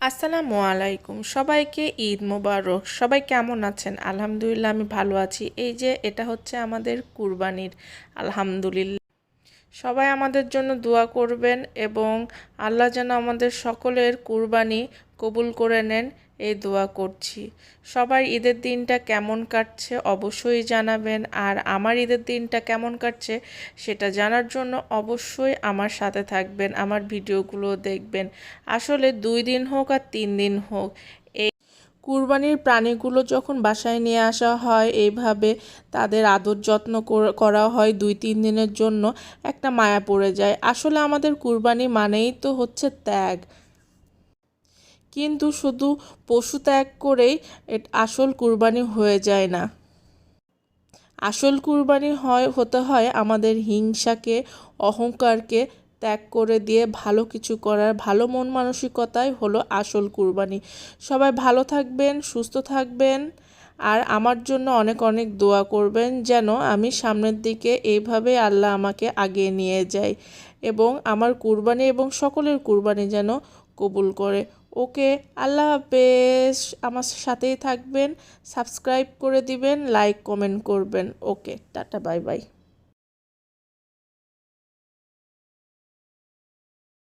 আসসালামু আলাইকুম। সবাইকে ঈদ মোবারক। সবাই কেমন আছেন? আলহামদুলিল্লাহ, আমি ভালো আছি। এই যে, এটা হচ্ছে আমাদের কুরবানির, আলহামদুলিল্লাহ। সবাই আমাদের জন্য দোয়া করবেন এবং আল্লাহ যেন আমাদের সকলের কুরবানি কবুল করে নেন, এই দোয়া করছি। সবার ঈদের দিনটা কেমন কাটছে অবশ্যই জানাবেন, আর আমার ঈদের দিনটা কেমন কাটছে সেটা জানার জন্য অবশ্যই আমার সাথে থাকবেন, আমার ভিডিওগুলো দেখবেন। আসলে দুই দিন হোক আর তিন দিন হোক কুরবানির প্রাণীগুলো যখন বাসায় নিয়ে আসা হয়, এইভাবে তাদের আদর যত্ন করা হয় দুই, তিন দিনের জন্য একটা মায়া পড়ে যায়। আসলে আমাদের কুরবানি মানেই তো হচ্ছে ত্যাগ। কিন্তু শুধু পশু ত্যাগ করেই আসল কুরবানি হয়ে যায় না। আসল কুরবানি হয়, হতে হয় আমাদের হিংসাকে, অহংকারকে ত্যাগ করে দিয়ে ভালো কিছু করার ভালো মন মানসিকতাই হলো আসল কুরবানি। সবাই ভালো থাকবেন, সুস্থ থাকবেন, আর আমার জন্য অনেক অনেক দোয়া করবেন যেন আমি সামনের দিকে এইভাবে আল্লাহ আমাকে আগিয়ে নিয়ে যায় এবং আমার কুরবানি এবং সকলের কুরবানি যেন কবুল করে। ওকে, আল্লাহ হাফেজ। আমার সাথেই থাকবেন, সাবস্ক্রাইব করে দিবেন, লাইক, কমেন্ট করবেন। Okay, ta-ta, bye bye.